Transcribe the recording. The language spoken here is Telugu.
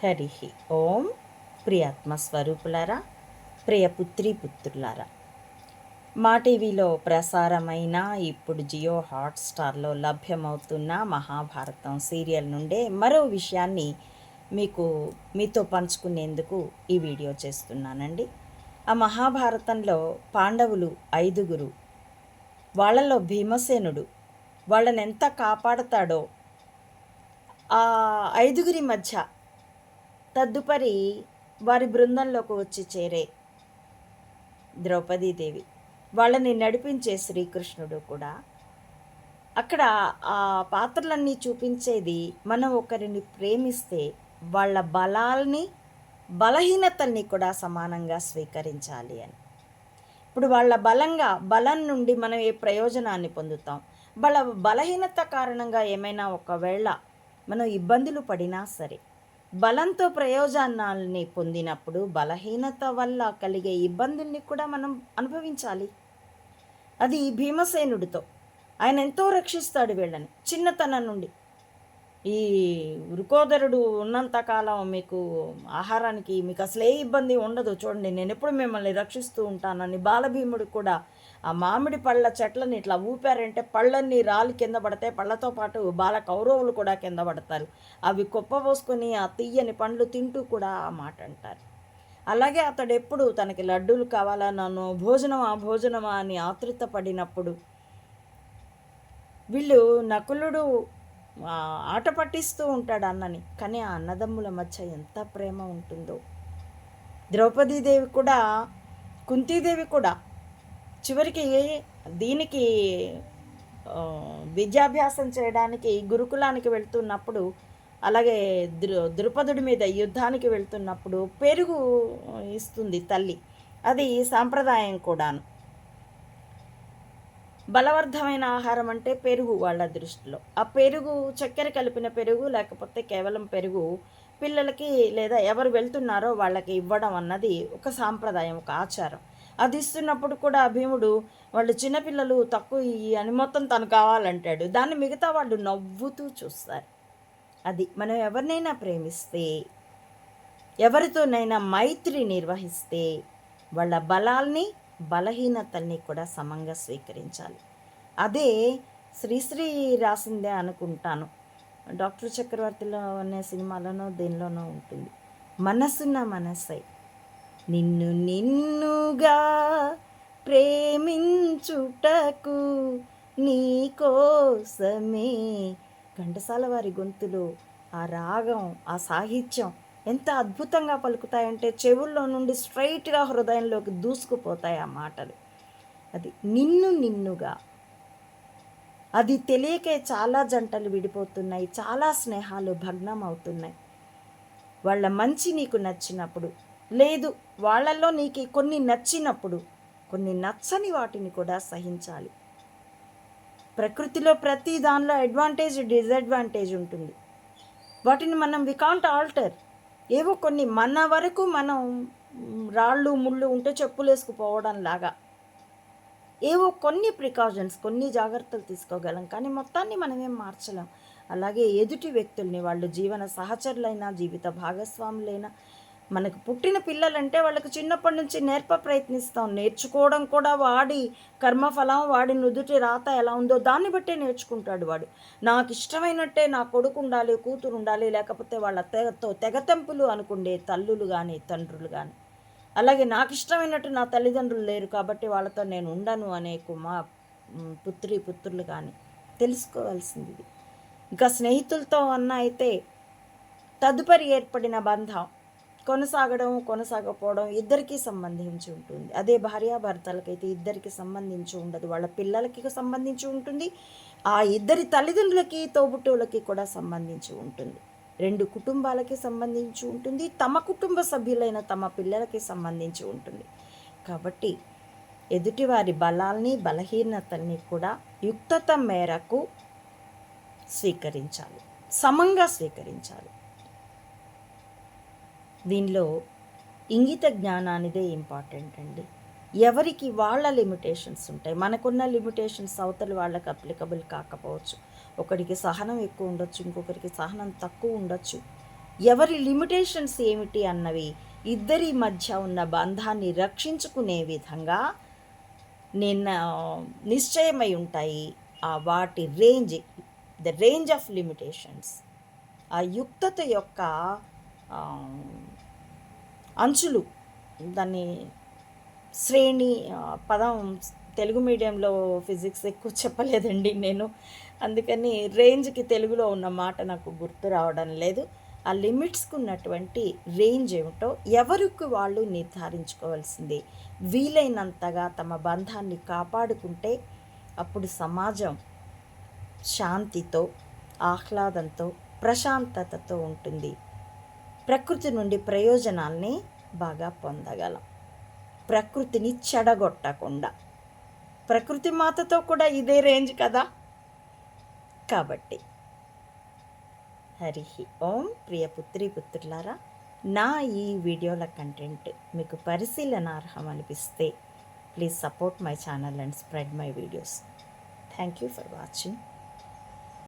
హరి ఓం ప్రియాత్మ స్వరూపులారా ప్రియ పుత్రి పుత్రులారా. మా టీవీలో ప్రసారమైన ఇప్పుడు జియో హాట్స్టార్లో లభ్యమవుతున్న మహాభారతం సీరియల్ నుండే మరో విషయాన్ని మీకు మీతో పంచుకునేందుకు ఈ వీడియో చేస్తున్నానండి. ఆ మహాభారతంలో పాండవులు ఐదుగురు వాళ్ళలో భీమసేనుడు వాళ్ళని ఎంత కాపాడతాడో ఆ ఐదుగురి మధ్య తదుపరి వారి బృందంలోకి వచ్చి చేరే ద్రౌపదీదేవి. వాళ్ళని నడిపించే శ్రీకృష్ణుడు కూడా అక్కడ ఆ పాత్రలన్నీ చూపించేది మనం ఒకరిని ప్రేమిస్తే వాళ్ళ బలాల్ని బలహీనతల్ని కూడా సమానంగా స్వీకరించాలి అని. ఇప్పుడు వాళ్ళ బలంగా బలం నుండి మనం ఏ ప్రయోజనాన్ని పొందుతాం? వాళ్ళ బలహీనత కారణంగా ఏమైనా ఒకవేళ మనం ఇబ్బందులు పడినా సరే బలంతో ప్రయోజనాల్ని పొందినప్పుడు బలహీనత వల్ల కలిగే ఇబ్బందుల్ని కూడా మనం అనుభవించాలి. అది భీమసేనుడితో. ఆయన ఎంతో రక్షిస్తాడు వీళ్ళని చిన్నతనం నుండి. ఈ వృకోదరుడు ఉన్నంతకాలం మీకు ఆహారానికి మీకు అసలు ఏ ఇబ్బంది ఉండదు. చూడండి నేను ఎప్పుడు మిమ్మల్ని రక్షిస్తూ ఉంటానని బాలభీముడు కూడా ఆ మామిడి పళ్ళ చెట్లని ఇట్లా ఊపారంటే పళ్ళన్నీ రాలి కింద పడతాయి. పళ్ళతో పాటు బాల కౌరవులు కూడా కింద పడతారు. అవి కుప్పబోసుకొని ఆ తీయని పండ్లు తింటూ కూడా ఆ మాట అంటారు. అలాగే అతడు ఎప్పుడు తనకి లడ్డూలు కావాలా నన్ను భోజనమా భోజనమా అని ఆతృత పడినప్పుడు వీళ్ళు నకులుడు ఆట పట్టిస్తూ ఉంటాడు అన్నని. కానీ ఆ అన్నదమ్ముల మధ్య ఎంత ప్రేమ ఉంటుందో. ద్రౌపదీదేవి కూడా కుంతీదేవి కూడా చివరికి దీనికి విద్యాభ్యాసం చేయడానికి గురుకులానికి వెళ్తున్నప్పుడు అలాగే దృ ద్రుపదుడి మీద యుద్ధానికి వెళ్తున్నప్పుడు పెరుగు ఇస్తుంది తల్లి. అది సాంప్రదాయం కూడాను. బలవర్ధమైన ఆహారం అంటే పెరుగు వాళ్ళ దృష్టిలో. ఆ పెరుగు చక్కెర కలిపిన పెరుగు లేకపోతే కేవలం పెరుగు పిల్లలకి లేదా ఎవరు వెళ్తున్నారో వాళ్ళకి ఇవ్వడం అన్నది ఒక సాంప్రదాయం ఒక ఆచారం. అది ఇస్తున్నప్పుడు కూడా భీముడు వాళ్ళు చిన్నపిల్లలు తక్కువ ఇయ్యి అని మొత్తం తను కావాలంటాడు. దాన్ని మిగతా వాళ్ళు నవ్వుతూ చూస్తారు. అది మనం ఎవరినైనా ప్రేమిస్తే ఎవరితోనైనా మైత్రి నిర్వహిస్తే వాళ్ళ బలాల్ని బలహీనతల్ని కూడా సమంగా స్వీకరించాలి. అదే శ్రీశ్రీ రాసిందే అనుకుంటాను. డాక్టర్ చక్రవర్తిలో అనే సినిమాలోనో దీనిలోనూ ఉంటుంది. మనసున్న మనసై నిన్ను నిన్నుగా ప్రేమించుటకు నీ కోసమే. ఘంటసాల వారి గొంతులో ఆ రాగం ఆ సాహిత్యం ఎంత అద్భుతంగా పలుకుతాయంటే చెవుల్లో నుండి స్ట్రైట్గా హృదయంలోకి దూసుకుపోతాయి ఆ మాటలు. అది నిన్ను నిన్నుగా. అది తెలియకే చాలా జంటలు విడిపోతున్నాయి చాలా స్నేహాలు భగ్నం అవుతున్నాయి వాళ్ళ మంచి నీకు నచ్చినప్పుడు లేదు వాళ్ళల్లో నీకు కొన్ని నచ్చినప్పుడు కొన్ని నచ్చని వాటిని కూడా సహించాలి. ప్రకృతిలో ప్రతి దానిలో అడ్వాంటేజ్ డిసడ్వాంటేజ్ ఉంటుంది. వాటిని మనం వి కాంట్ ఆల్టర్ ఏవో కొన్ని మన వరకు మనం రాళ్ళు ముళ్ళు ఉంటే చెప్పులు వేసుకుపోవడం లాగా. ఏవో కొన్ని ప్రికాషన్స్ కొన్ని జాగ్రత్తలు తీసుకోగలం. కానీ మొత్తాన్ని మనమేం మార్చలేం. అలాగే ఎదుటి వ్యక్తుల్ని వాళ్ళు జీవన సహచరులైనా జీవిత భాగస్వాములైనా మనకు పుట్టిన పిల్లలంటే వాళ్ళకి చిన్నప్పటి నుంచి నేర్ప ప్రయత్నిస్తాం. నేర్చుకోవడం కూడా వాడి కర్మఫలం వాడి నుదుటి రాత ఎలా ఉందో దాన్ని బట్టే నేర్చుకుంటాడు వాడు. నాకు ఇష్టమైనట్టే నా కొడుకు ఉండాలి కూతురు ఉండాలి లేకపోతే వాళ్ళ తెగతో తెగతెంపులు అనుకుండే తల్లులు కానీ తండ్రులు కానీ అలాగే నాకు ఇష్టమైనట్టు నా తల్లిదండ్రులు లేరు కాబట్టి వాళ్ళతో నేను ఉండను అనే కుమా పుత్రి పుత్రులు కానీ తెలుసుకోవాల్సింది ఇది. ఇంకా స్నేహితులతో అన్న అయితే తదుపరి ఏర్పడిన బంధం కొనసాగడం కొనసాగకపోవడం ఇద్దరికీ సంబంధించి ఉంటుంది. అదే భార్యాభర్తలకైతే ఇద్దరికి సంబంధించి ఉండదు. వాళ్ళ పిల్లలకి సంబంధించి ఉంటుంది. ఆ ఇద్దరి తల్లిదండ్రులకి తోబుట్టువులకి కూడా సంబంధించి ఉంటుంది. రెండు కుటుంబాలకి సంబంధించి ఉంటుంది. తమ కుటుంబ సభ్యులైన తమ పిల్లలకి సంబంధించి ఉంటుంది. కాబట్టి ఎదుటివారి బలాల్ని బలహీనతల్ని కూడా యుక్తత మేరకు స్వీకరించాలి. సమంగా స్వీకరించాలి. దీనిలో ఇంగిత జ్ఞానానిదే ఇంపార్టెంట్ అండి. ఎవరికి వాళ్ళ లిమిటేషన్స్ ఉంటాయి మనకున్న లిమిటేషన్స్ అవతలి వాళ్ళకి అప్లికబుల్ కాకపోవచ్చు. ఒకరికి సహనం ఎక్కువ ఉండొచ్చు ఇంకొకరికి సహనం తక్కువ ఉండొచ్చు. ఎవరి లిమిటేషన్స్ ఏమిటి అన్నవి ఇద్దరి మధ్య ఉన్న బంధాన్ని రక్షించుకునే విధంగా నిన్న నిశ్చయమై ఉంటాయి ఆ వాటి range the range of limitations ఆ యుక్తత యొక్క అంచులు దాన్ని శ్రేణి పదం తెలుగు మీడియంలో ఫిజిక్స్ ఎక్కువ చెప్పలేదండి నేను. అందుకని రేంజ్కి తెలుగులో ఉన్న మాట నాకు గుర్తు రావడం లేదు. ఆ లిమిట్స్కి ఉన్నటువంటి రేంజ్ ఏమిటో ఎవరికి వాళ్ళు నిర్ధారించుకోవాల్సింది. వీలైనంతగా తమ బంధాన్ని కాపాడుకుంటే అప్పుడు సమాజం శాంతితో ఆహ్లాదంతో ప్రశాంతతతో ఉంటుంది. ప్రకృతి నుండి ప్రయోజనాల్ని బాగా పొందగలం. ప్రకృతిని చెడగొట్టకుండా. ప్రకృతి మాతతో కూడా ఇదే రేంజ్ కదా? కాబట్టి హరి ఓం ప్రియ పుత్రి పుత్రులారా నా ఈ వీడియోల కంటెంట్ మీకు పరిశీలనార్హం అనిపిస్తే please support my channel and spread my videos. Thank you for watching.